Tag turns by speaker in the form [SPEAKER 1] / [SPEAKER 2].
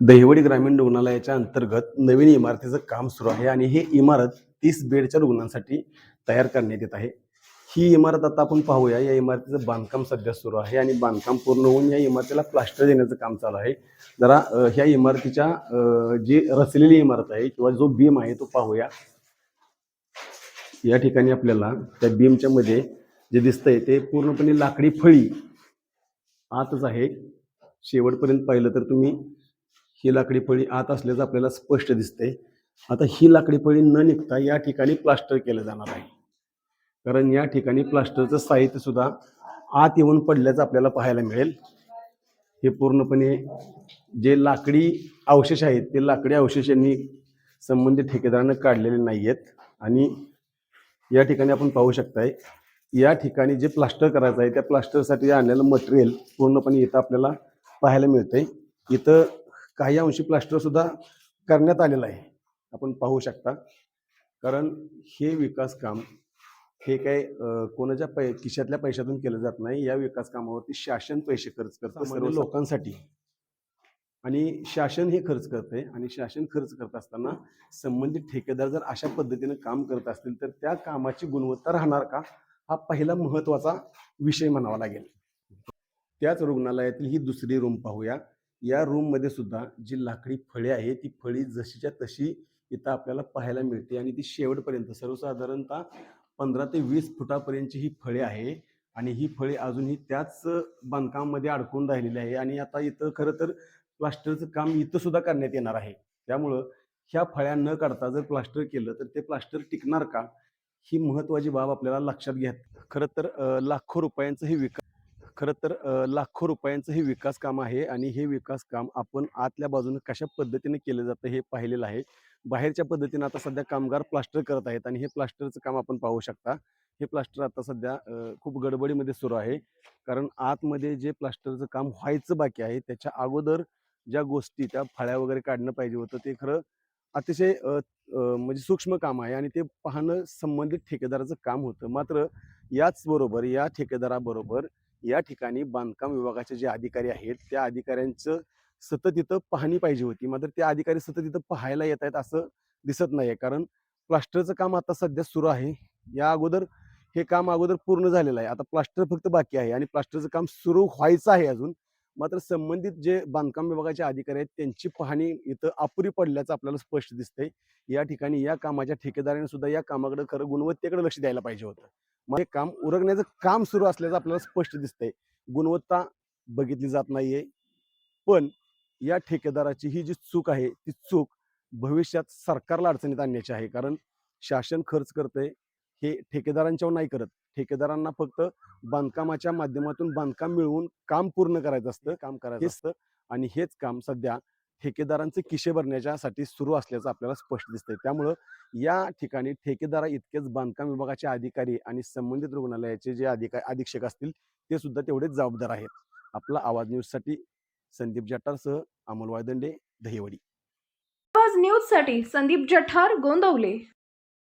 [SPEAKER 1] दहिवडी ग्रामीण रुग्णालयाच्या अंतर्गत नवीन इमारतीचं काम सुरू आहे आणि ही इमारत तीस बेडच्या रुग्णांसाठी तयार करण्यात येत आहे. ही इमारत आता आपण पाहूया. या इमारतीचं बांधकाम सध्या सुरू आहे आणि बांधकाम पूर्ण होऊन या इमारतीला प्लास्टर देण्याचं काम चालू आहे. जरा ह्या इमारतीच्या जी रचलेली इमारत आहे किंवा जो बीम आहे तो पाहूया. या ठिकाणी आपल्याला त्या बीमच्या मध्ये जे दिसतंय ते पूर्णपणे लाकडी फळी आतच आहे. शेवटपर्यंत पाहिलं तर तुम्ही ही लाकडी फळी आत असल्याचं आपल्याला स्पष्ट दिसते आता ही लाकडी फळी न निघता या ठिकाणी प्लास्टर केलं जाणार आहे. कारण या ठिकाणी प्लास्टरचं साहित्य सुद्धा आत येऊन पडल्याचं आपल्याला पाहायला मिळेल. हे पूर्णपणे जे लाकडी अवशेष आहेत ते लाकडी अवशेष यांनी संबंधित ठेकेदारानं काढलेले नाही आहेत आणि या ठिकाणी आपण पाहू शकताय या ठिकाणी जे प्लास्टर करायचं आहे त्या प्लास्टरसाठी आणलेलं मटेरियल पूर्णपणे इथं आपल्याला पाहायला मिळतंय. इथं काही अंशी प्लास्टर सुद्धा करण्यात आलेलं आहे. आपण पाहू शकता. कारण हे विकास काम हे काय कोणाच्या पै खिशातल्या पैशातून केलं जात नाही. या विकास कामावरती शासन पैसे खर्च करतं सर्व लोकांसाठी. आणि शासन हे खर्च करते आणि शासन खर्च करत असताना संबंधित ठेकेदार जर अशा पद्धतीने काम करत असतील तर त्या कामाची गुणवत्ता राहणार का? हा पहिला महत्त्वाचा विषय म्हणावा लागेल. त्याच रुग्णालयातील ही दुसरी रूम पाहूया. या रूममध्ये सुद्धा जी लाकडी फळे आहे ती फळी जशीच्या तशी इथं आपल्याला पाहायला मिळते आणि ती शेवटपर्यंत सर्वसाधारणतः पंधरा ते वीस फुटापर्यंतची ही फळे आहे आणि ही फळे अजूनही त्याच बांधकामामध्ये अडकून राहिलेली आहे आणि आता इथं खरं तर प्लास्टरचं काम इथं सुद्धा करण्यात येणार आहे. त्यामुळं ह्या फळ्या न काढता जर प्लास्टर केलं तर ते प्लास्टर टिकणार का? ही महत्त्वाची बाब आपल्याला लक्षात घ्या. खरं तर लाखो रुपयांचं हे विकत खरं तर लाखो रुपयांचं हे विकास काम आहे आणि हे विकास काम आपण आतल्या बाजूने कशा पद्धतीने केलं जातं हे पाहिलेलं आहे. बाहेरच्या पद्धतीने आता सध्या कामगार प्लास्टर करत आहेत आणि हे प्लास्टरचं काम आपण पाहू शकता. हे प्लास्टर आता सध्या खूप गडबडीमध्ये सुरू आहे. कारण आतमध्ये जे प्लास्टरचं काम व्हायचं बाकी आहे त्याच्या अगोदर ज्या गोष्टी त्या फळ्या वगैरे काढणं पाहिजे होतं ते खरं अतिशय म्हणजे सूक्ष्म काम आहे आणि ते पाहणं संबंधित ठेकेदाराचं काम होतं. मात्र याचबरोबर या ठेकेदाराबरोबर या ठिकाणी बांधकाम विभागाचे जे अधिकारी आहेत त्या अधिकाऱ्यांचं सतत इथं पाहणी पाहिजे होती. मात्र त्या अधिकारी सतत इथं पाहायला येत आहेत असं दिसत नाहीये. कारण प्लास्टरचं काम आता सध्या सुरू आहे. या अगोदर हे काम अगोदर पूर्ण झालेलं आहे. आता प्लास्टर फक्त बाकी आहे आणि प्लास्टरचं काम सुरू व्हायचं आहे अजून. मात्र संबंधित जे बांधकाम विभागाचे अधिकारी आहेत त्यांची पाहणी इथं अपुरी पडल्याचं आपल्याला स्पष्ट दिसतंय. या ठिकाणी या कामाच्या ठेकेदाराने सुद्धा या कामाकडे खरं गुणवत्तेकडे लक्ष द्यायला पाहिजे होतं. मग हे काम उरगण्याचं काम सुरू असल्याचं आपल्याला स्पष्ट दिसतंय. गुणवत्ता बघितली जात नाहीये. पण या ठेकेदाराची ही जी चूक आहे ती चूक भविष्यात सरकारला अडचणीत आणण्याची आहे. कारण शासन खर्च करतंय हे ठेकेदारांच्यावर नाही करत. ठेकेदारांना फक्त बांधकामाच्या माध्यमातून बांधकाम मिळवून काम पूर्ण करायचं असतं. काम करायचं असतं. आणि हेच काम सध्या ठेकेदारांचे किशे भरण्याच्यासाठी सुरू असल्याचं आपल्याला स्पष्ट दिसतंय. त्यामुळं या ठिकाणी ठेकेदारा इतकेच बांधकाम विभागाचे अधिकारी आणि संबंधित रुग्णालयाचे जे अधिकारी अधीक्षक असतील ते सुद्धा तेवढेच जबाबदार आहेत. आपला आवाज न्यूजसाठी संदीप जटारसह अमोल वायदंडे दहिवडी.
[SPEAKER 2] आवाज न्यूजसाठी संदीप जठार गोंदवले.